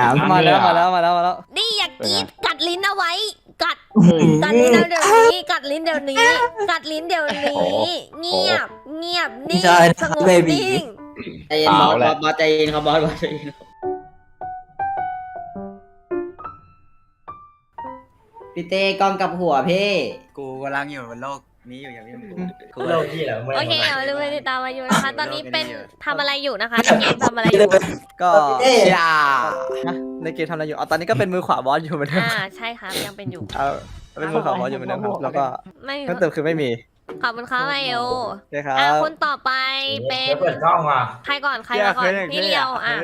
ถามมาแล้วมาแล้วมาแล้วมาแล้วนี่อย่ากรีดกัดลิ้นเอาไว้ กัดกัดลิ้นเอาเดี๋ยวนี้กัดลิ้นเดี๋ยวนี้ กัดลิ้นเดี๋ยวนี้ เงียบเงียบนิ่งใช่สงบเบบีนิ่งใจเย็นบอสบอสบอสใจเย็นครับบอสบอสใจเย็นพี่เต้กล้องกับหัวพี่ กูกำลังอยู่บนโลก นี้อยู่อย่างนี้กูโลกที่เหรอไม่โอเคเอาลืมไปติดตามมาอยู่นะคะ ตอนนี้เป็นทำอะไรอยู่นะคะในเกมทำอะไรอยู่ก็เอ้ยยาในเกมทำอะไรอยู่อ๋อตอนนี้ก็เป็นมือขวาบอสอยู่เหมือนเดิมอ่าใช่ครับยังเป็นอยู่เอาเป็นมือขวาบอสอยู่เหมือนเดิมครับแล้วก็ไม่เพิ่มเติมคือไม่มี ขอบคุณครับไอโอโอเคครัอะบคนต่อไปเป็น เปิดกล้องว่ะใครก่อนใครมาก่อนพี่เลียวอะ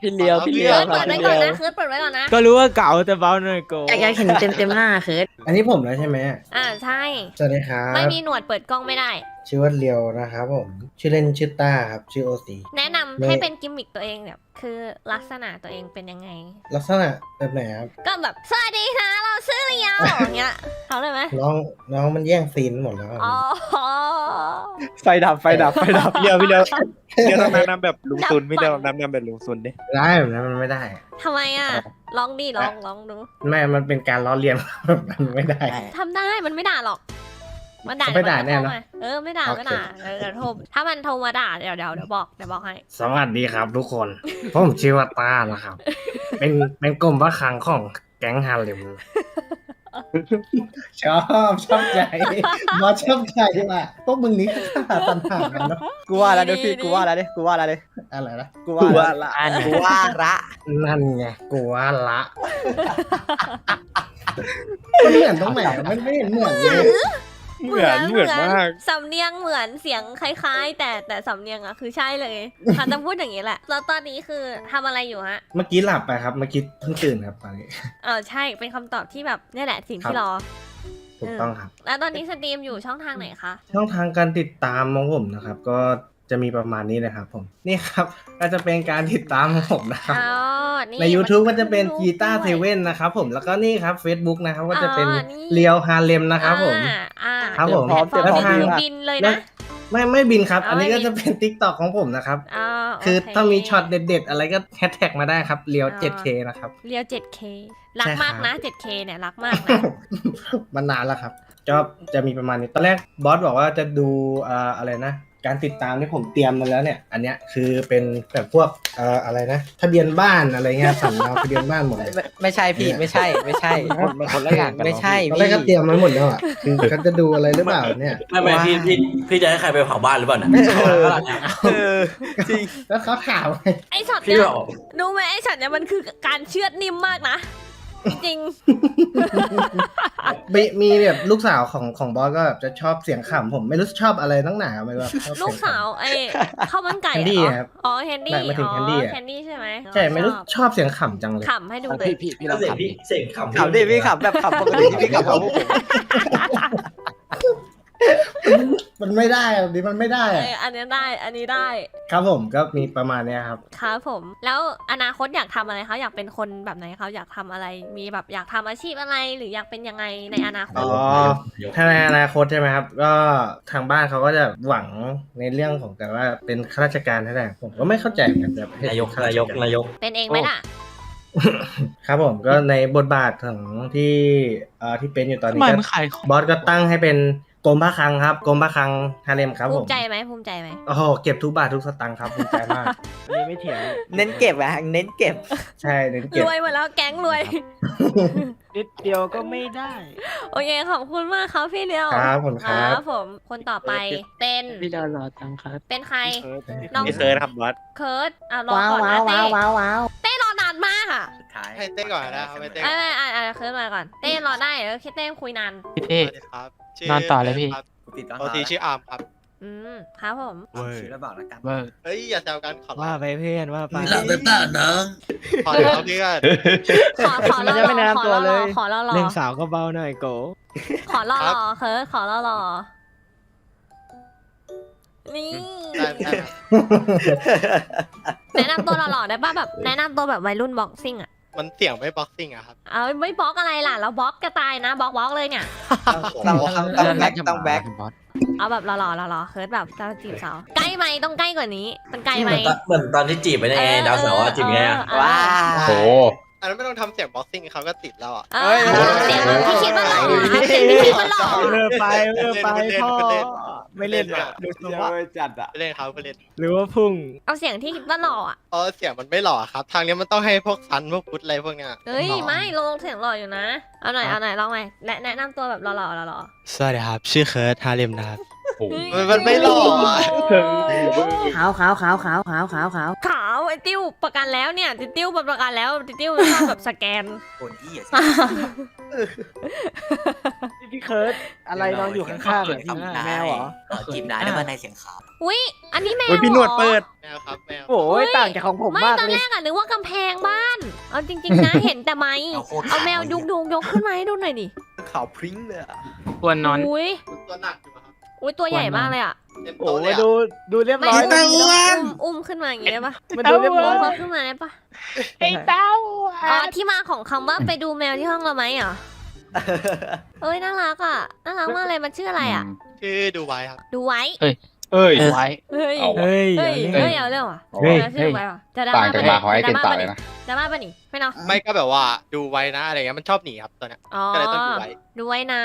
พี่เลียวพี่เลีเคิยวร์ดเปิดไว้ก่อนนะเคิร์ดเปิดไว้ก่อนนะ ก็รู้ว่าเก่าแต่เบาหน่อยโกอยากอยากเห็นเต็มเต็มหน้าเคิร์ดอันนี้ผมแล้วใช่ไหมอ่าใช่ สวัสดีครับ ไม่มีหนวดเปิดกล้องไม่ได้ ชื่อว่าเลียวนะครับผม ชื่อเล่นชื่อต้าครับ ชื่อโอซี แนะนำไม่ ให้เป็นกิมมิคตัวเองแบบคือลักษณะตัวเองเป็นยังไง ลักษณะแบบไหนครับ ก็แบบสวัสดีค่ะเราชื่อเลียวอย่างเงี้ยเขาเลยไหมน้องน้องมันแย่งซีนหมดแล้วครับอ๋อไฟดับไฟดับไฟดับพี่เลียวพี่เลียวพี่เลียวต้องแนะนำแบบลุงซุนพี่เลียวแนะนำแบบลุงซุนดิได้แบบนั้นมันไม่ได้ ทำไมอะลองดิลองลองดูไม่ มันเป็นการล้อเลียน แบบนั้นไม่ได้ ทำได้มันไม่ด่าหรอก มันด่าไม่ด่าเยวแน่มันะโทรมเออไม่ด่าโอเคไม่ด่าเออเดี๋ยวโทรถ้ามันโทรมาด่าเดี๋ยวเดี๋ยวเดี๋ยวบอกเดี๋ยวบอกให้ สวัสดีครับทุกคน ผมชื่อว่าต้านะครับ เป็นเป็นกลุ่มพระคลังของแก๊งฮาเลมชอบชอบใจบอสชอบใจว่ะพวกมึงนี้ขาดตันหากันเนอะกูว่าแล้วเดี๋ยวพี่กูว่าแล้วดิกูว่าแล้วดิอะไรนะกูว่าแล้วอันกูว่าระนั่นไงกูว่าละมันเหมือนตรงไหนมันไม่เห็นเหมือนเลย เหมือนเหมือนมาก สำเนียงเหมือนเสียงคล้าย ๆ แต่แต่สำเนียงอะคือใช่เลยเขาจะพูดอย่างนี้แหละ แล้วตอนนี้คือทำอะไรอยู่ฮะเมื่อกี้หลับไปครับ เมื่อกี้เพิ่งตื่นครับตอนนี้ เออใช่เป็นคำตอบที่แบบนี่แหละสิ่งครับที่รอ ถูกต้องครับ แล้วตอนนี้สตรีมอยู่ช่องทางไหนคะ ช่องทางการติดตามของผมนะครับ ก็ จะมีประมาณนี้นะครับผมนี่ครับก็จะเป็นการติดตามของผมนะครับ อ๋อนี่ใน YouTube ก็จะเป็นมักีตาร์เซด้วยเว่นนะครับผมแล้วก็นี่ครับ Facebook นะครับก็จะเป็นอ๋อนี่ เรียวฮาเลมนะครับผม อ่าอ่าครับผมแพลตฟอร์มแล้วทางบินบินเลยและนะ ไม่ไม่บินครับ อ๋ออัอันนี้ไม่ก็บิน จะเป็น t ิ k t o k ของผมนะครับ อ๋อโคือเถ้ามีช็อตเด็ดๆ อะไรก็แฮชแท็กมาได้ครับเรียวอ๋อ 7K นะครับ เรียว 7K รักใช่ครับมากนะ 7K เนี่ยรักมากนะ มันนานแล้วครับก็จะมีประมาณนี้ ตอนแรกบอสบอกว่าจะดูอ่าอะไรนะ การติดตามที่ผมเตรียมมาแล้วเนี่ย อันเนี้ยคือเป็นแบบพวกเอ่ออะไรนะทะเบียนบ้านอะไรเงี้ยสั่งเราทะเบียนบ้านหมดเลย ไม่ไม่ใช่พี่ไม่ใช่ไม่ใช่มันคนละอย่างกันไม่ใช่ตอนแรพี่กก็เตรียมมาหมดแล้วอะคือเขาจะดูอะไรหรือเปล่าเนี่ย ไม่ไม่พี่พี่พี่จะให้ใครไปเผาบ้านหรือเปล่าเนี่ยเออจริง แล้วเขาถามไงไอ้ช็อตพี่เนี่ยบอกรู้ไหมไอ้ช็อตเนี่ยมันคือการเชือดนิ่มมากนะ จริง มีมีแบบลูกสาวของของบอสก็แบบจะชอบเสียงขำผมไม่รู้ชอบอะไรตั้งหนาไม่รู้ชอบๆลูกเสียงขำ สาวไอ้ข้าวมันไก่แคนดี้เหรอครับอ๋อแคนดี้ไม่หมายถึงอ๋อแคนดี้อะ แคนดี้ใช่ไหมใช่ไม่รู้ชอบชอบเสียงขำจังเลย ขำให้ดูเลยพี่พี่พี่ลองเสียงขับพี่เสียงขำขำดิพี่ขำแบบขำปกติที่พี่ขำของพวกผม มันไม่ได้อะดิมันไม่ได้เออะออันนี้ได้ อันนี้ได้ ครับผมก็มีประมาณเนี้ยครับ ครับผม แล้วอนาคตอยากทำอะไรเขาอยากเป็นคนแบบไหนเขาอยากทำอะไร มีแบบอยากทำอาชีพอะไร หรืออยากเป็นยังไงในอนาคต อ๋อ ถ้าในอนาคตใช่ไหมครับ ก็ทางบ้านเขาก็จะหวังในเรื่องของการว่าเป็นข้าราชการให้ได้ผมก็ไม่เข้าใจเหมือนกันแบบให้นายก ข้รนายกชรนายก เป็นเองไหมล่ะ ครับผมก็ในบทบาทของที่เอ่อที่เป็นอยู่ตอนทำนี้ไมก็มันขายของบอสก็ตั้งให้เป็น กรมพระคลังครับกรมพระคลังฮาเลมครับภูผมมิใจไหมภูมิใจไหมโอ้โหเก็บทุกบาททุกสตางค์ครับภูมิใจมากนี่ไม่เถียงเน้นเก็บอะเน้นเก็บ ใช่เน้นรเก็บวยหมดแล้วแก๊งรวย นิดเดียวก็ไม่ได้โอเคขอบคุณมากครับพี่เลียวครับผมครับผมคนต่อไปเป็นพี่เลียวรอจังครับเป็นใครน้น้อองงเคิร์ดครับบอสเคิร์ดอะรอว้าวก่อนว้านะวว้าเต้วว้าวว้าวเต้รอนานมากอะสุดท้ายให้เต้นก่อนนะเอาไปเต้นไม่ไม่อะอะเคิร์ดมาก่อน เต้รอได้เออคิดเต้คุยนาน พี่เต้ สวัสดีครับชื่นอนต่อเลยพี่ ครับกูติดต้องปกติชื่ออาร์มครับ อืมครับผมเอาชื่อแล้วบอกแล้วกันเบอร์เฮ้ยอย่าแซวกันขอว่าไปเพื่อนว่าไป หลับเป็นต้าน้องขอเดี๋ยวเพื่อนขอขอรมัอนยังไม่แนะขอนำตัวรเลอยขอรอรอเล่นสาวก็เบาหน่อยโกขอรอรอเคิร์ดขอรอรอนี่ ได้ได้ครับ แนะนำตัวหล่อๆได้ป่ะแบบแนะนำตัวแบบวัยรุ่นบ็อกซิ่งอะมันเสียงไม่บ็อกซิ่งอะครับเอาไม่บล็อกอะไรล่ะ เราบล็อกกระตายนะบล็อกบล็อกเลยเนี่ย ต้องต้องต้องแบ็คต้องแบ็คบอสเอาแบบหล่อๆหล่อๆเคิร์ดแบบจะจีบสาวใกล้ไหมต้องใกล้กว่านี้ มันไกลไหมเหมือนตอนเหมือนตอนที่จีบไปได้ไงดาวเสาร์อะจีบไงอะเออว้าเออโอ้อันนั้นไม่ต้องทำเสียงบ็อกซิ่งเขาก็ติดแล้วอะเออเสียงแบบที่คิดว่าหล่ออะเสียงที่คิดว่าหล่อเลิอะกไปเลิกไปเล่นพ่อเล่น ไม่เล่นอะดูทรงว่าจัดอะไปเล่นเขาไปเล่นหรือว่าพุ่งเอาเสียงที่คิดว่าหล่ออะเออเสียงมันไม่หล่อครับ ทางนี้มันต้องให้พวกซันพวกพุทธอะไรพวกเนี้ยเฮ้ยไม่ลงเสียงหล่ออยู่นะ เอาหน่อยเอาหน่อยลองไหมแนะแนะนำตัวแบบหล่อๆหล่อสวัสดีครับ ชื่อเคิร์ทฮาเลมนะครับ โหๆมันมันไม่หล่ออะขาวขาวขาวขาวขาวขาวขาวขาวไอ้ติ้วประกันแล้วเนี่ยติติ้วประกันแล้วติติ้วชอบแบบสแกนคนที่อะพี่เคิร์ดอะไรนอนอยู่ข้างๆเนี่ยแมวเหรอจีบนายได้มาในเสียงขาวอุ้ยอันนี้แมวโอ้ยพี่หนวดรอเปิดแมวครับแมวโอ้ยต่างจากของผมไม่มากตอนเลแรยกอะนึกว่ากำแพงบ้านเอาจริง ๆนะเห็นแต่ไม้เอาโคตรเอาแมวยุกยุกยกขึ้นมาให้ดูหน่อยดิขาวพริ้งเลยอะควรนอนอุ้ยตัวหนักอยู่ครับ อุ้ยตัวใหญ่มากเลยอะเต็มโอ้โต๊ะเลยมาอะดูดูเรียบไม่ร้อยอุ้นะมอุ้มขึ้นมาอย่างงี้ได้ปะมันดูเรียบร้อยอุ้มขึ้นมาได้ปะไอ้เต้าอ๋อที่มาของคำว่าไปดูแมวที่ห้องเราไหมเหรอเอ้ยน่ารักอะน่ารักมากเลยมันชื่ออะไรอะชื่อดูไว้ครับ ดูไว้เอ้ย ไว้ เฮ้ย เอา เฮ้ยเฮ้ยเดี๋ยวเฮ้ยนี้เอาเรื่องว่ะเฮ้ย เอาชื่อไว้ว่ะจะดราต่างม่าจากปะมาของไอ้จะเกดนราม่าตาปะเลยนี่นะ ดราม่าปะนี่ไม่เนาะไม่ก็แบบว่าดูไว้นะอะไรเงี้ยมันชอบหนีครับตัวเนี้ยอ๋อก็เลยต้องดูไว้ดูไว้นะ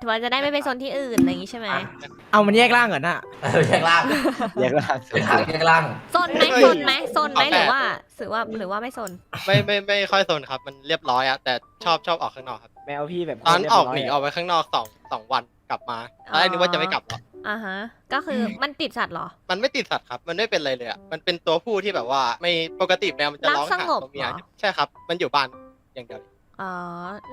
ถือว่าจะได้ไม่ไปโซนที่อื่นอะไรอย่างงี้ใช่ไหมเอามันแยกร่างก่อนน่ะเออแยกล่างแยกร่างสุดท้ายแยกล่างโซนไหมโซนไหมโซนไหมหรือว่าหรือว่าหรือว่าไม่โซนไม่ไม่ไม่ค่อยโซนครับมันเรียบร้อยอะแต่ชอบชอบออกข้างนอกครับแมวพี่แบบตอนเรียบอร้อยกหนีออกไปข้างนอกสองสองวันกลับมาตอนแรกนึกว่าจะไม่กลับหรอก อ่าฮะ ก็คือมันติดสัตว์เหรอ มันไม่ติดสัตว์ครับ มันไม่เป็นอะไรเลยอะมันเป็นตัวผู้ที่แบบว่า ไม่ปกติแมวมันจะร้องรักสหางบตัวเมียเหรอ ใช่ครับ มันอยู่บ้านอย่างเดียวเลย อ๋อ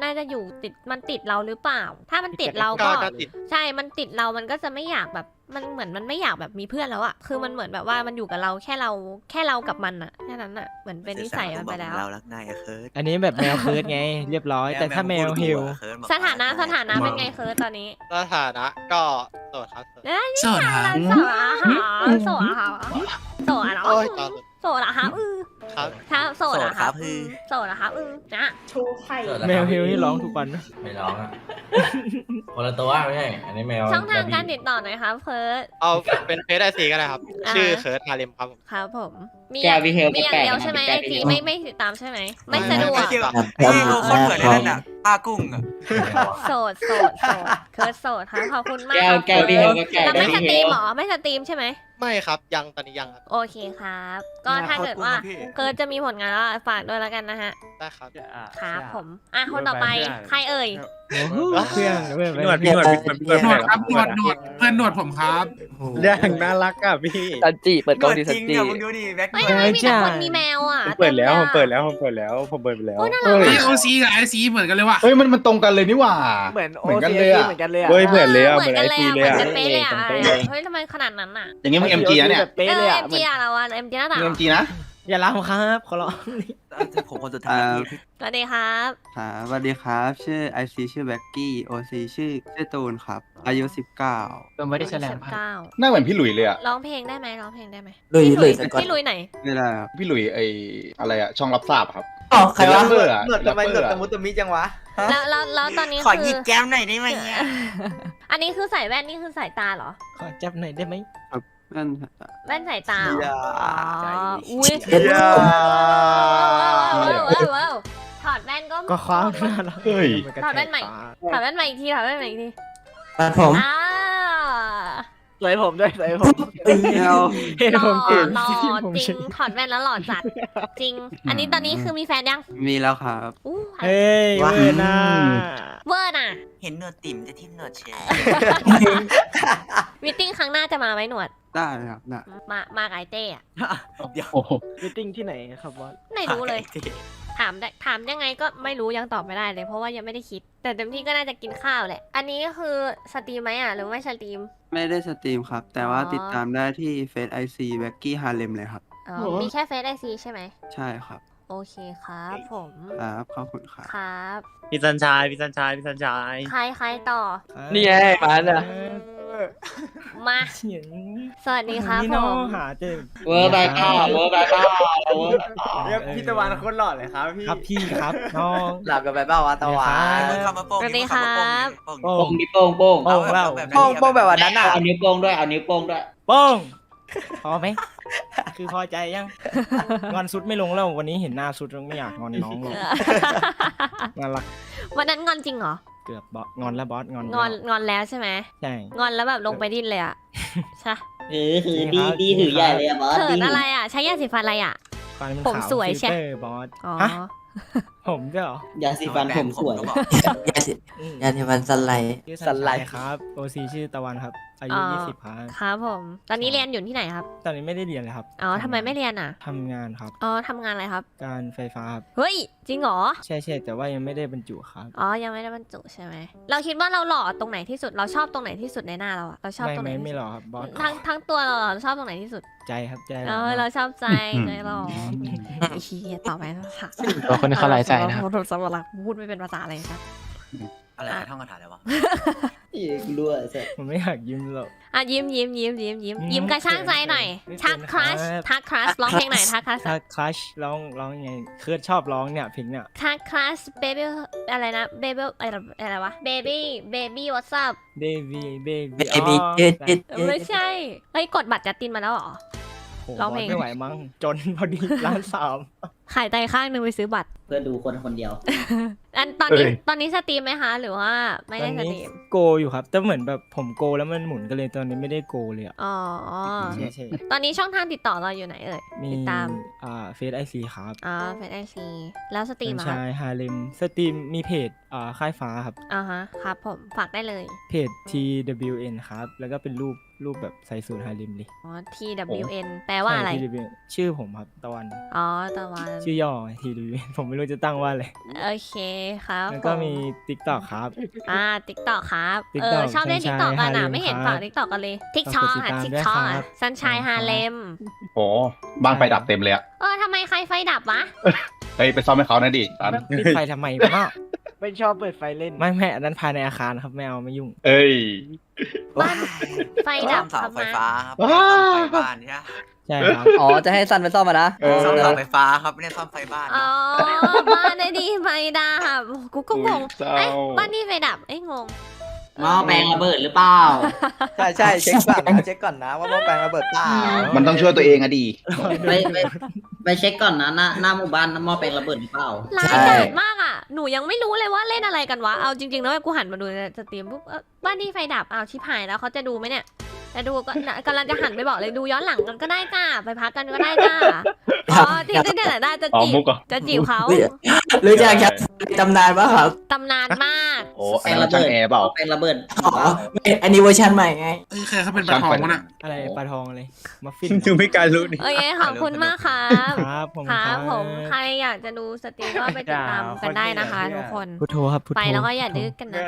น่าจะอยู่ติดมันติดเราหรือเปล่า ถ้ามันติดเราก็ก็ ก็ติดใช่ มันติดเรา มันก็จะไม่อยากแบบ มันเหมือนมันไม่อยากแบบมีเพื่อนแล้วอะคือมันเหมือนแบบว่ามันอยู่กับเราแค่เราแค่เรากับมันอะแค่นั้นอะเหมือนเป็นนิสัยมันไปแล้ว เรารักนายอะเคิร์ดอันนี้แบบแมวเคิร์ดไง เรียบร้อย แต่ถ้าแมวฮิว สถานะสถานะเป็นไงเคิร์ดตอนนี้สถานะก็โสดครับโสดเอ้ยโสดครับโสดอะค่ะโสดอะค่ะโสดอะเนาะโอ้ยตอนโสดอะค่ะอือ ครับครับโสดอะคครัรับบคือโสดอะครับอือนะแมวฮิวนี่ร้องทุกวันนะไม่ร้องอะคนละตัวไม่ใช่อันนี้แมวช่องทางการติดต่อหน่อยครับเคิร์ด เอาเป็นเพจไอซีก็ได้ครับ อ่า ชื่อเคิร์ดฮาเลมครับผม ครับผม มีแก้วพี่เฮลมีอย่างแปลกๆเดียวนะใช่ไหมแปไอลกๆจีไม่ไม่ไม่ติดตามใช่ไหม ไม่สะดวกไม่ครับเอ้ยเขาคนเหมือนนั่นอะป้ากุ้งอะโสดโสดโสดเคิร์ดโสดครับขอบคุณมากแก้วครับแก้วพี่เฮลก็แก้วแล้วไม่สพี่ตรีเฮมลเหรอ ไม่สตรีมใช่ไหม ไม่ครับ ยังตอนนี้ยังครับ โอเคครับ ก็ถ้าเกิดว่าเคิร์ดจะมีผลงานแล้วฝากด้วยแล้วกันนะฮะได้ครับ ครับผม อะคนต่อไปใครเอ่ยโอ้โหเพื่อนเพื่อนพี่หนวดพี่หนวดพี่หนวดพี่หนวดหนวดครับหนวดหนวดเพื่อนหนวดผมครับเรื่องน่ารักอะพี่ซันจิเปิดกล้องดิซัจนริงจิอะมึงดูดิแบ็คไม่เบิทำร์ไมดมีแต่คนมีแมวอะผมเปิดแล้วต็ผมยอะเปิดแล้วผมเปิดแล้วผมเปิดไปแล้วโอ้ยน่ารักเฮ้ยไอโอซีกับไอซีเหมือนกันเลยว่ะเฮ้ยมันมันตรงกันเลยนี่หว่าเหมือนโอเหมือนกันซีเลยอะเหมือนกันเลยอะเฮ้ยเหมือนเลยอะเหเหมืมืออนนกัไอนเลยทีอะเลเหมืยอนอะกันเป๊ะเลยอะเฮ้ยทำไมขนาดนั้นอะอย่างงี้มึง MG นะเนี่ยเป๊ะเอเลยออะเอ็มจีอะเราอะเอ็มจีหน้าต่างมึง MG นะ อย่าล้างผมครับ ขอร้องผมคนสุดท้ายพี่สวัสดีครับ ครับสวัสดีครับ ชื่อ IC ชื่อแบ็กกี้ OC ชื่อชื่อตูนครับ อายุ19เป็นบอดี้แสลมสิบครับเก้าหน้าเหมือนพี่หลุยเลยอะร้องเพลงได้ไหมร้องเพลงได้ไหมลุยพี่ลุยพี่สกอต พี่ลุยไหน ไม่ได้ครับพี่หลุยไออะไรอะช่องรับทราบอะครับ อ๋อใครวะเป็นแรปเปอร์อะหนวดทำไมหนวดตะมุตะมิจังวะฮะ แล้วแล้วแล้วตอนนี้ขอหคืยิอบแก้มหน่อยได้ไหมเนี่ย อันนี้คือใส่แว่นนี่คือสายตาเหรอ ขอจับหน่อยได้ไหมนั่น แว่นสายตาเหรอเหี้ยอ๋ออุ้ยเหี้ยว้าวว้าวว้าวว้าวถอดแว่นก็ก็คว้าหน้าเราเฮ้ย ถอดแว่นใหม่ถอดแว่นใหม่อีกทีถอดแว่นใหม่อีกทีตัดผมอ่าสวยผมด้วยสวยผมเอาเห็นหล่ผอมเก่งหล่อผมจริเก่งงถอดแว่นแล้วหล่อจัดจริง อันนี้ตอนนี้คือมีแฟนยังมีแล้วครับอู้เฮ้ยเวอร์น่าเวอร์น่ะเห็นหนวดติ่มจะทิ่มหนวดเชยมิทติ้งครั้งหน้าจะมาไหมหนวด ได้ครับได้มามากับไอเต้อะเดี๋ยวโอ้โหมิทติ้งที่ไหนครับบอสไม่รู้เลยถามได้ถามยังไงก็ไม่รู้ยังตอบไม่ได้เลยเพราะว่ายังไม่ได้คิด แต่เต็มที่ก็น่าจะกินข้าวแหละ อันนี้ก็คือสตรีมไหมอะ หรือไม่สตรีม ไม่ได้สตรีมครับ แต่ว่าอ๋อ ติดตามได้ที่เฟซ IC แบ็กกี้ฮาเลมเลยครับ อ๋อมีแค่เฟซไอซีใช่ไหม ใช่ครับโอเคครับผมครับขอบคุณครับ ครับพี่สันชายพี่สันชายพี่สันชาย ใครใครต่อ นี่ไงมาน่ะ มา เสียงสวัสดีครับนี่ผน้องม หาเจอเวอร์บายก้าเวอร์บายก้าเรียกพี่ตะวันคนหล่อเลยครับพี่ครับพี่ครับน้อง หลับกันไปเปล่าวะตะวันมึงเข้ามาโป้งสวัสดีครับโป้งโป้โป้งนิ้วโป้งโป้งโป้งเปล่าโป้งโป้งแบบวันนั้นอะ เอานิ้วโป้งด้วยเอานิ้วโป้งด้วย โป้งพอไหม คือพอใจยัง งอนสุดไม่ลงแล้ววันนี้เห็นหน้าสุดแล้วไม่อยากงอนน้องหรอกน่ารักวันนั้นงอนจริงเหรอ เกือบบอสงอนแล้วบอสงอนงอนงอนแล้วใช่ไหมใช่ งอนแล้วแบบลงไปดิ้นเลยอะใช่เออหือดีดีหือใหญ่เลยอะบอสเขิดีนอะไรอะใช้ยาสีฟันอะไรอะ ฟันมันผมขาวสวยใช่ฟิลเตอร์บอสอ๋อ ฮะผมด้วยเหรอยาสีฟันผมสวยอืมยาสีฟันสไลด์ ชื่อสสันไลไลด์ ครับโอซีชื่อตะวันครับ อายุยี่สิบครับครับผม ตอนนี้เรียนอยู่ที่ไหนครับ ตอนนี้ไม่ได้เรียนเลยครับอ๋อทำไมไม่เรียนอะทำงานครับ อ๋อทำงานอะไรครับ การไฟฟ้าครับเฮ้ย จริงเหรอ ใช่ใช่แต่ว่ายังไม่ได้บรรจุครับอ๋อ ยังไม่ได้บรรจุใช่ไหม เราคิดว่าเราหล่อตรงไหนที่สุด เราชอบตรงไหนที่สุดในหน้าเราอะเราชอบไม่ตรงไหนไม่ที่ไม่สุดหรอกครับบอสทั้งทั้งตัวเราเราชอบตรงไหนที่สุด ใจครับใจเอเราอมากเราชอบใจใจหรอไอ้เฮียต่อไปค่ะตัวคนนี้เขาหลายใจนะครับเราสำหรับพูดไม่เป็นภาษาอะไรครับอะไรท่องคาถาอะไรวะ อีกรั่วเสร็จผมไม่อยากยิ้มหรอก อะยิ้มยิ้มยิ้มยิ้มยิ้มอืมยิ้มกระช่างใจหน่อยไม่เป็นทักครัชครับ ทักครัชร้องเพลงหน่อยทักครัชถ้าคลัชร้องร้องยังไงเคิร์ดชอบร้องเนี่ยเพลงเนี่ยทักครัชเบบี้อะไรนะเบบี้อะไรอะไรวะเบบี้เบบี้ what's up เบบี้เบบี้ Baby จืดจืดไม่ใช่เฮ้ยกดบัตรจัดตินมาแล้วเหรอ ร้องเพลง ไม่ไหวมั้งจนพอดีร้านสาม ขายไตข้างหนึ่งไปซื้อบัตร เพื่อดูคนคนเดียว อันตอนนี้เอ้ย ตอนนี้สตรีมไหมคะ หรือว่าไม่ตได้อนสนี้ตรีม โกอยู่ครับ แต่เหมือนแบบผมโกแล้วมันหมุนกันเลยตอนนี้ไม่ได้โกเลยอะอ๋อ ใช่ใช่ตอนนี้ช่องทางติดต่อเราอยู่ไหนเอ่ย มีติดตาม อ่าเฟซไอซีครับอ๋อเฟซไอซีแล้วสตรีมเป็นอะครับชายฮาเลมสตรีมมีเพจอ่าค่ายฟ้าครับ อ่าฮะ ครับผม ฝากได้เลย เพจ TWN ครับ แล้วก็เป็นรูปรูปแบบใส่สูทฮาเลมเลยอ๋อ TWN แปลว่าอะไร ใช่ TWN ชื่อผมครับตะวัน อ๋อตะวันชื่อย่อ TWN ผมไม่รู้จะตั้งว่าอะไรโอเคครับแล้วก็ผมี TikTok ครับ อ่าติ๊กต็อกครับเออ TikTok ชอบเล่นสัติ๊ญกชัต็อยกกันอะฮาเลมไม่เห็นครับฝากติ๊กต็อกกันเลยติ๊กฝาช็อกกดติดอะตามติ๊กด้วยช็อกครัอะบ ซันชายฮาเลมโอ้บ้างไฟดับเต็มเลยอะเออทำไมใครไฟดับวะ เฮ้ยไปซ่อมให้เขาหน่อยดิตันปิดไฟทำไมวะ ไม่ชอบเปิดไฟเล่นไม่แม่อันนั้นภายในอาคารครับไม่เอาไม่ยุ่ง เอ้ย บ้านไฟดับเสาทำไฟไมฟ้าครับว้าซ่อมไฟบ้านใช่ไหมใช่ครับ อ๋อ จะให้ซันไปซ่อมมานะเออ ซ่อมเสาไฟฟ้าครับไม่ได้ซ่อมไฟบ้านอ๋อบ้านไอ้ดีไฟดับกูก็งงเศร้า เอ้ยบ้านนี่ไฟดับเอ้ยงงหม้อแปลงระเบิดหรือเปล่า ใช่ใช่เช็คก่อนนะเช็คก่อนนะว่าหม้อแปลงระเบิดเปล่ามันต้องช่วยตัวเองอะดี ไปไปไปเช็คก่อนนะหน้าหน้าหมู่บ้านหม้อแปลงระเบิดหรือเปล่า ร้ายกาจมากอะ หนูยังไม่รู้เลยว่าเล่นอะไรกันวะ เอาจริงๆแล้วกูหันมาดูในสตรีมปุ๊บเอ้อบ้านที่ไฟดับเอาวชิบหายแล้วเขาจะดูไหมเนี่ย จะดูก็ กำลังจะหันไปบอกเลยดูย้อนหลังกันก็ได้จ้าไปพักกันก็ได้จ้า อ๋อที่ที่ที่ไหนได้จะอ๋อจีบมุกเหรอ จะจีบเขารู้จักครับตำนานปะครับ ตำนานมาก โอ้อันนั้นช่างแอร์เปล่าหม้อแปลงระเบิดอ๋อไม่อันนี้เวอร์ชันใหม่ไง เอ้ยใครเขาเป็นปลาทองวะน่ะอะไรปลาทองอะไรมัฟฟินดูไม่การรู้นี่ โอเคขอบคุณมากครับครับผมครับผมใครอยากจะดูสตรีมก็ไปติดตามกันได้นะคะทุกคน พุทโธครับพุทโธ ไปแล้วก็อย่าดื้อกันนะ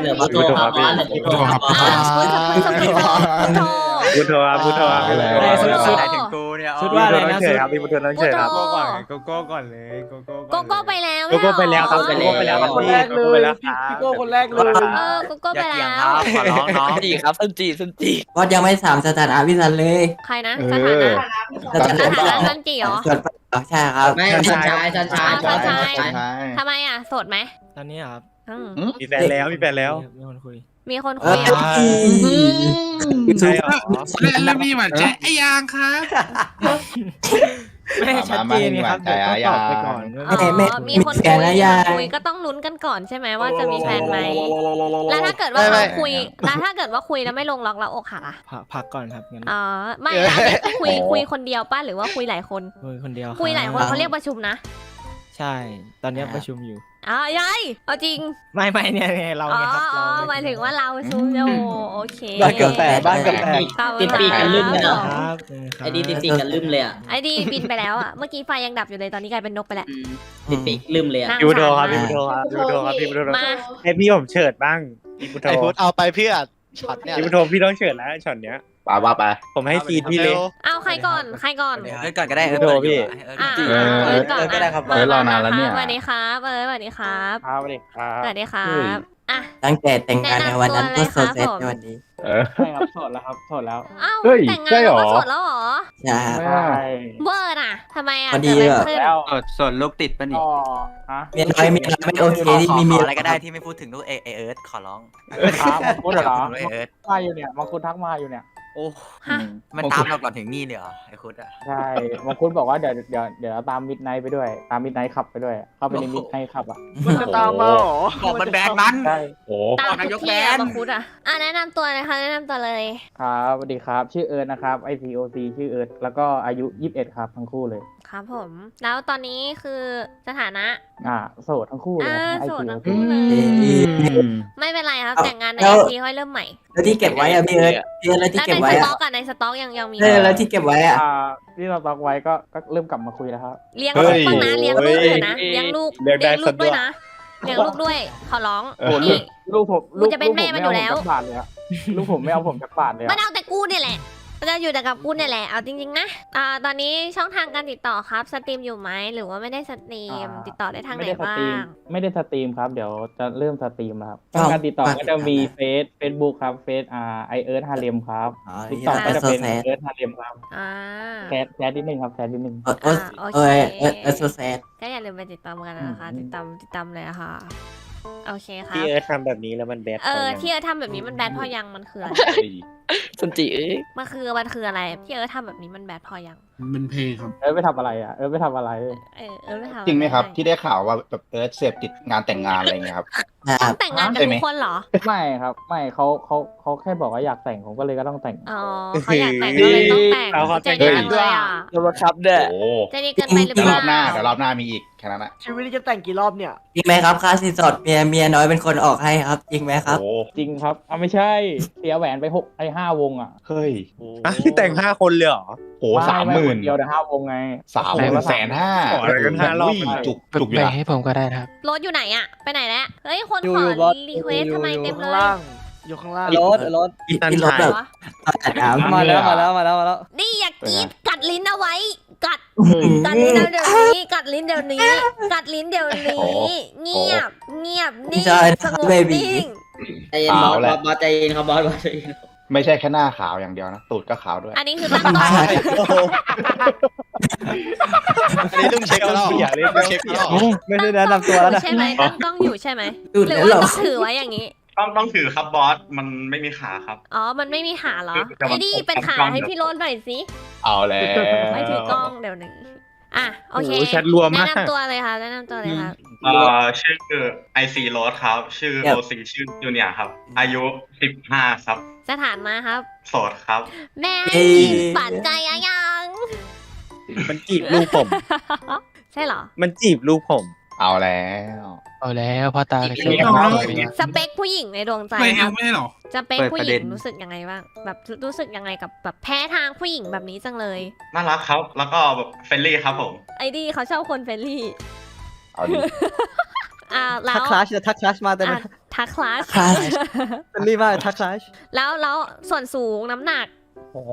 เหลือพุทโธครับบอสเหลือพุทโธครับบออ่าสพูดพูดพูดพูดพูดพุทโธครับพุทโธครับอะไรอะไรสุดสุดไหนถึงกู เนี่ยชุดว่าอะไรนะเฉสุยดครับพี่พุทโธต้องเฉยครับ โกโก้โกโก้ก่อนเลยโกโก้โกโก้ไปแล้วโกโก้ไปแล้วครับม่โกเหอโก้ไปแล้วครับคนพี่แรกโกเลโก้ไปยแล้วคพี่รับโก้คนแรกเลย เออโกโก้อไปย่าเกี่ยงแล้ควรับขอร้องน้องจีครับซันจีซันจีบอสยังไม่ถามสถานะพี่ซันเลยใครนะเอสถาอนะสถาสนะถานะซันจิเหรอส่วนอ๋อใช่ครับไม่สัญชายสัญชายอ๋อสัญสัญชาชายยทำไมอะโสดไหมตอนนี้ครับอืมมีแฟนแล้วมีแฟนแล้วมีคนคุย มีคนเอคุยออะใช่เหรอเล่นแล้วมีหวานใจไอ้ยางครับไม่ชัดเจนไงครับเดี๋ยวต้องตอบไปก่อนอ๋อไม่มีคนมีแฟคุนยแล้วมียัคงนคุยก็ต้องลุ้นกันก่อนใช่ไหมว่าจะมีแฟนไหมแล้วถ้าเกิดว่าไม่ไม่เราคุยแล้วถ้าเกิดว่าคุยแล้วไม่ลงล็อกแล้วอกหักอะพักพักก่อนครับงั้นอ๋อไม่อันนี้คุยคุยคนเดียวป้ะหรือว่าคุยหลายคนคุยคนเดียวคุยหลายคนรับเขาเรียกประชุมนะ ใช่ ตอนนี้ประชุมอยู่ อ๋อยายเอาจริง ไม่ไม่เนี่ยเนี่ยเราอ๋อเนี่ยครับอ๋อเราหมายถึงว่าเราซูมโอโอเคบ้านเกือบแตกบ้านเกือบแตก ขอบคุติณดปีกกันลืมเลยเหรอ ครับเออครับไอ้ดีติดปีกกันลืมเลยอะไอ้ดีบินไปแล้วอะ เมื่อกี้ไฟยังดับอยู่เลย ตอนนี้กลายเป็นนกไปแล้วอืมติดปีกลืมเลยอะนั่งพี่พุทโธครับสาพี่พุทโธครับพี่พุทโธครับพี่พุทโธมาให้พี่ผมเฉิดบ้างพี่พุทโธไอพุทธเอาไปเพื่อช็อตเนี่ยพี่พุทโธพี่ต้องเฉิดแล้วช็อตเนี้ย ป่าว่าไป ผมให้ซีดพี่เลยเอาใครก่อน ใครก่อน เออก่อนก็ได้เออโทรพี่อ่าเออเออก่อนเออก็ได้ครับเออเออรอนานแล้วเนี่ย สวัสดีครับเออสวัสดีครับครับสวัสดีครับสวัสดีครับอะตั้งแต่แต่งงานในวันนั้นก็โซเซตแนะนำตัวเลยครับผมในวันนี้อเออใช่ครับโสดแล้วครับโสดแล้วเอ้าเฮ้ยแต่งงาใช่นเหรแล้วอก็โสดแล้วเหรอใช่ใช่เวอร์น่ะทำไมอะพอดีเกิดอะไรอะขึ้นแล้วส่วนส่วนลูกติดปะนี่ก็ฮะเมียน้อยเมียน้อยไม่โอเคขอที่ขอมีขเมีอยอะไรก็ได้ที่ไม่พูดถึงลูกเอเอเอิร์ธขอร้องครับมังคุดเหรอลูกเอเอิร์ธมาอยู่เนี่ยมังคุดทักมาอยู่เนี่ย โอ้ฮะ มันตามเราก่อนถึงนี่เลยเหรอไอ้คุดอะใช่มังคุดบอกว่าเดี๋ยวเดี๋ยวเดี๋ยวตามมิดไนท์ไปด้วย ตามมิดไนท์ขับไปด้วย เข้าไปในมิดไนท์ขับอะ มันจะตามมาหรอบอกมันแบนมัน ใช่โอ้ตามนายกพี่แบนอะบังคุดอะอะแนะนำตัวเลยค่ะแนะนำตัวเลย ครับสวัสดีครับ ชื่อเอิร์ธนะครับ ICOC ชื่อเอิร์ธแล้วก็อายุ 21 ครับทั้งคู่เลย ครับผม แล้วตอนนี้คือสถานะอ่าโสดทั้งคู่เลยอ่าไอโสดซีทั้งโอคู่เลยไม่เป็นไรครับเอาแต่งงานในแล้ไอวซีค่อยเริ่มใหม่แล้วที่เก็บไว้อะพี่เอิร์ธพี่เอิร์ธแล้วที่แล้วเก็บในไว้สอะต็อกอะในสต็อกยังยังมีเออแล้วที่เก็บไว้อะอ่าที่เราตอกไว้ก็ก็เริ่มกลับมาคุยแล้วครับเลี้ยงเฮ้ลูกยบ้างนะเลี้ยงลูกอยู่นะเฮ้ยเลี้ยงลูกเลี้ยงได้เลี้ยงลูกด้วยสะดวกนะเลี้ยงลูกด้วยขอร้องเออนี่ลูกผมกูจะเป็นแม่มันอยู่แล้วลูกผมไม่เอาผมจากบาทเลยอะลูกผมไม่เอาผมจากบาทเลยมันอะเอาแต่กูเนี่ยแหละมัน จะอยู่แต่กับกูเนี่ยแหละเอาจริงๆนะอ่าตอนนี้ช่องทางการติดต่อครับสตรีมอยู่ไหมหรือว่าไม่ได้สตรีมติดต่อได้ทางไหนไม่ได้สบ้าตรีมง ไม่ได้สตรีมครับ เดี๋ยวจะเริ่มสตรีมแล้วครับช่องการติดต่อก็จะมีเฟซเฟซบุ๊กครับเฟซอ่าไอเอิร์ธฮาเลมครับอ๋อติดที่ต่อร้านก็จะโซเป็นแซดเอิร์ธฮาเลมครับอ่า แคสแคสนิดนึงครับแคสนิดนึง เออเอออ่าเอโออเคเออเออโซแซด ก็อย่าลืมไปติดตามกันนะคะ อืม ติดตามติดตามเลยอะค่ะ โอเคค่ะพี่เอิร์ธทำแบบนี้แล้วมันแบดเออไปนะที่เอิร์ธทำแบบนี้มันแบดพอยังมันคืออะไร สันจิเอ้ยมันคือมันคืออะไรที่เอิร์ธทำแบบนี้มันแบดพอยังมันเพลงครับ เอิร์ธไปทำอะไรอะ เอิร์ธไปทำอะไร เออเอิร์ธไม่ทำจริงไหมครับอะที่ได้ข่าวว่าแบบเอิร์ธเสพติดงานแต่งงานอะไรเงี้ยครับ ต้องแต่งงานกับใช่ไหม ทุกคนเหรอ ไม่ครับ ไม่เขาเขาเขาแค่บอกว่าอยากแต่งผมก็เลยก็ต้องแต่งอ๋อเขาอยากแต่งก็เลยต้องแต่งเอาเขาใจแต่ง ดีจังเลยอะโดนบังคับเด้อโอ้ใจดีเกินไปหรือเปรล่าอบหน้าเดี๋ยวรอบหน้ามีอีกแค่นั้นนะชีวิตนี้จะแต่งกี่รอบเนี่ย จริงไหมครับค่าสินสอดเมียเมียน้อยเป็นคนออกให้ครับ จริงไหมครับ โอ้จริงครับอะไม่ใช่ เสียแหวนไปหกไอห้าวงอะ เฮ้ย อะที่แต่งห้าคนเลยเหรอโหสามหมื่นไไคเดียวแต่ห้าวงไงสามหมื่นแสนห้าขออะไรกันห้ารอบจุกจุกอยู่นะรถอยู่ไหนอะไปไหนแล้วเฮ้ยคนอยู่ขออยู่บอสรีเควสทำไมเต็มเลยอยู่ข้างล่างรถรถอีตันกินรถถ่ายแบบอาบน้ำมาแล้วมาแล้วมาแล้วมาแล้วนี่อย่ากรีดกัดลิ้นเอาไว้ กัดกัดลิ้นเอาเดี๋ยวนี้กัดลิ้นเดี๋ยวนี้ กัดลิ้นเดี๋ยวนี้ เงียบเงียบนิ่งใช่สงบเบบีนิ่งใจเย็นบอสบอสบอสใจเย็นครับบอสบอสใจเย็น ไม่ใช่แค่หน้าขาวอย่างเดียวนะ ตูดก็ขาวด้วย อันนี้คือตั้งต้นอันนี้ลุงเช็คแล้วเหรอเสียเลยลุงเช็คแล้วเหรอไม่ได้แนะนำตัวแล้วนะใช่ไหมตั้งกล้องอยู่ใช่ไหมดูดหรือแล้วว่าเหรอต้องถือไว้อย่างนี้ต้องต้องถือครับบอส มันไม่มีขาครับ อ๋อ มันไม่มีขาเหรอแต่มันไอ้นี่เป็นขาต้องให้พี่โรนหน่อยสิ เอาแล้วไม่ถือกล้องเดี๋ยวนี้อะ โอเคโอ้โหแชทรัวมากแนะนำตัวเลยค่ะ แนะนำตัวเลยค่ะเอ่อชื่อ IC r o s ครับ ชื่อครับ OC ชื่อจูเนียครับ อายุ15ครับ สถานมาครับ โสดครับ แม่เย้ปานใจอะยังมันจีบลูกผม ใช่เหรอ มันจีบลูกผม เอาแล้วเอาแล้วพ่อตาเลยไม่เอาสเปคผู้หญิงในดวงใจไม่คเอารับไม่ได้หรอ สเปคผู้หญิงรู้สึกยังไงบ้างแบบรู้สึกยังไงกับแบบแพ้ทางผู้หญิงแบบนี้จังเลย น่ารักครับ แล้วก็แบบเฟรนลี่ครับผม ไอ้ดีเขาชอบคนเฟรนลี่เอาดิอ่าแล้ทักวคลาสทักคลาสมาแต่อะ ทักคลาสคลาสเป็นรีบมากทักคลาสแล้วแล้วส่วนสูงน้ำหนัก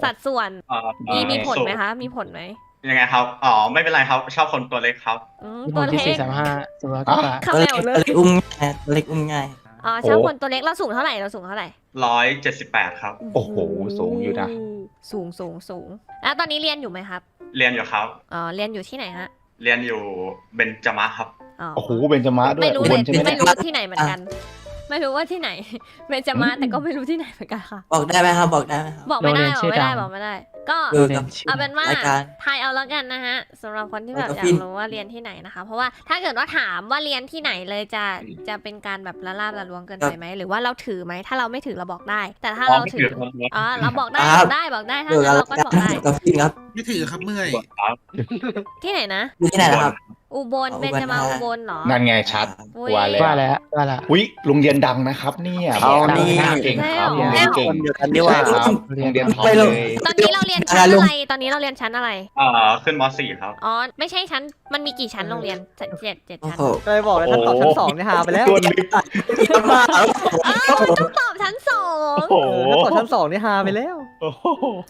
สัดส่วนเอ่อมีมีผลไหมสูงคะ มีผลไหมยังไงครับ อ๋อ ไม่เป็นไรครับ ชอบคนตัวเล็กครับอืมตัวเล็กตัวอะขับตัวแมเล็กวเลตัวยเล็กอุ้มง่ายตัวเล็กอุ้มง่าย อ๋อชอบคนตัวเล็กเราสูงเท่าไหร่เราสูงเท่าไหร่178ครับ โอ้โห สูงอยู่นะ สูงสูงสูงแล้วตอนนี้เรียนอยู่ไหมครับ เรียนอยู่ครับ อ๋อ เรียนอยู่ที่ไหนฮะ เรียนอยู่เบนจามะครับ อ๋อ โอ้โหเบนจมาด้วยไม่รู้อุเลบยลใช่ไหมไม่เนี่ยรู้ที่ไหนเหมือนกัน ไม่รู้ว่าที่ไหนเบนจามาแต่ก็ไม่รู้ที่ไหนเหมือนกันค่ะ บอกได้ไหมครับ บอกได้ไหมครับ บอกไม่ได้โรงบเรีอยกนไม่ได้ชื่อดังบอกไม่ได้ ก็ดูกับ เอาเป็นว่ารายการทายเอาแล้วกันนะฮะสำหรับคนที่แบบแล้วก็อยาฟิกนรู้ว่าเรียนที่ไหนนะคะ เพราะว่าถ้าเกิดว่าถามว่าเรียนที่ไหนเลยจะจะเป็นการแบบละลาบละลวงเกินไปไหมหรือว่าเราถือไหมถ้าเราไม่ถือเราบอกได้ แต่ถ้าอ๋อเราไม่ถืถืออครับอ๋อเราบอกได้ครับ บอกได้บอกได้ถ้าดูกังั้นนเราก็บอกได้ กับฟินครับ ไม่ถือครับเมื่อยครับที่ไหนนะ อยู่ที่ไหนนะครับ อุบลอ๋อเบนจะมาอุอุบบลลเหรอ นั่นไงชัดอุ๊ยว่าแล้วว่าแล้วว่าแล้ว อุ้ยโรงเรียนดังนะครับเนี่ยเอานี่ เก่งครับใช่โรงเหรอเรียนเก่งคนเดียวกันดีกว่า ใช่ครับโรงเรียนท็อปไม่เลรู้ยตอนนี้เราเรียนชั้นอะไร ตอนนี้เราเรียนชั้นอะไร เอ่อขึ้นม .4 ครับ อ๋อ ไม่ใช่ชั้น มันมีกี่ชั้นโรงเรียนเจ็ดเจ็ดเจ็ดโอ้ชั้น โหก็เลยบอกเลยท่านตอบชั้นสองนี่หาไปแล้วตัวนึกเยอะมากต้องตอบชั้นสองโอ้โหถ้าตอบชั้นสองนี่หาไปแล้วโอ้โห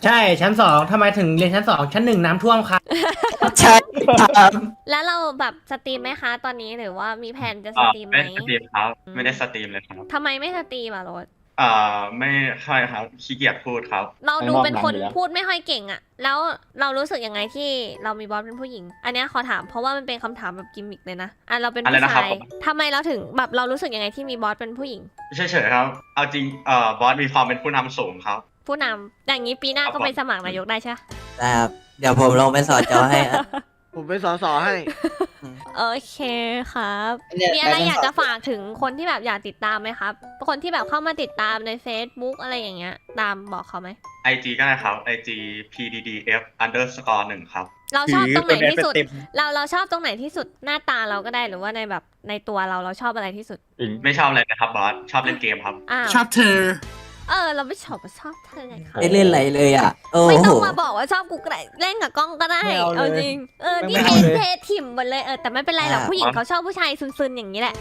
ใช่ชั้นสองทำไมถึงเรียนชั้นสองชั้นหนึ่งน้ำท่วมครับ ใช่ครับแล้วเราแบบสตรีมไหมคะ ตอนนี้หรือว่ามีแผนจะสอ่าตรีมไหมไม่ได้สตรีมครับ ไม่ได้สตรีมเลยครับ ทำไมไม่สตรีมอะโรสเอ่าไม่ค่อยครับขี้เกียจพูดครับ เราดูเป็นคนไม่มอบหนังอยู่แล้วพูดไม่ค่อยเก่งอะแล้วเรารู้สึกยังไงที่เรามีบอสเป็นผู้หญิง อันเนี้ยขอถามเพราะว่ามันเป็นคำถามแบบกิมมิกเลยนะอะเราเป็นอะไรผู้นะครับ ชายทำไมเราถึงแบบเรารู้สึกยังไงที่มีบอสเป็นผู้หญิง เฉยๆครับ เอาจริงเอ่อบอสมีความเป็นผู้นำสูงครับ ผู้นำอย่างนี้ปีหน้าครับก็ไปสมัครนายกได้ใช่ปะได้ครับเดี๋ยวผมลงไปสอดจอให้ครับ ผมไปสอสอให้ โอเคครับเนี่ยมีอะไรด้อยากจะฝากถึงคนที่แบบอยากติดตามไหมครับ คนที่แบบเข้ามาติดตามใน Facebook อะไรอย่างเงี้ย ตามบอกเขาไหม IG ก็ได้ครับ IG PDDF underscore หนึ่งครับ เราชอบตรงไหนที่สุดเต็มเราเราชอบตรงไหนที่สุดหน้าตาเราก็ได้หรือว่าในแบบในตัวเราเราชอบอะไรที่สุด ไม่ชอบอะไรนะครับบอสชอบเล่นเกมครับอ้าวชอบเธอ เออ เราไม่ชอบว่าชอบเธอไงคะไม่เล่นอะไรเลยอะ โอ้ไม่โหต้องมาบอกว่าชอบกูก็ได้เล่นกับกล้องก็ได้ ไม่เอาเลยเอาจริง เออไม่นี่เอาเทเลยเทถิ่มหมดเลย เออ แต่ไม่เป็นไรหรอกอ่าผู้หญิงเขาชอบผู้ชายซึนๆอย่างนี้แหละ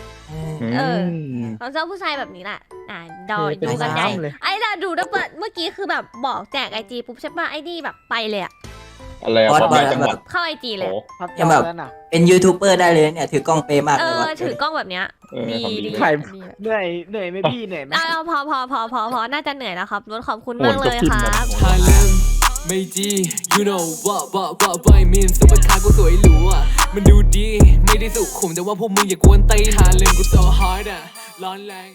เออมเขาชอบผู้ชายแบบนี้แหละ อ่าดอเทเป็นดูกันใหญ่น้ำเลยไอ้ล่ะดูแล้วเมื่อกี้คือแบบบอกแจกไอจีปุ๊บใช่ป่ะไอ้นี่แบบไปเลยอะ อะไรอะบอสบอสบอสจังหวัดเข้าไอจีเลย โอ้อะพับยังแบบแล้วน่ะเป็นยูทูบเบอร์ได้เลยเนี่ยถือกล้องเปย์มากเอเลยอ วะถือกล้องแบบเนี้ย เออดีทำดีดี ใคร ดีเหนื่อยเหนื่อยไหมพี่เหนื่อยไหม เอาเอาพอพอพอพอพอน่าจะเหนื่อยแล้วครับรถขอบคุณโหมากดเลยก็พิมคพ์รับนะฮาเลมไม่จี you know what what what what I mean ซุปเปอร์คาร์กูสวยหรูอะ มันดูดี ไม่ได้สุขุมแต่ว่าพวกมึงอย่ากวนตีนฮาเลมกู so hard อะ ร้อนแรง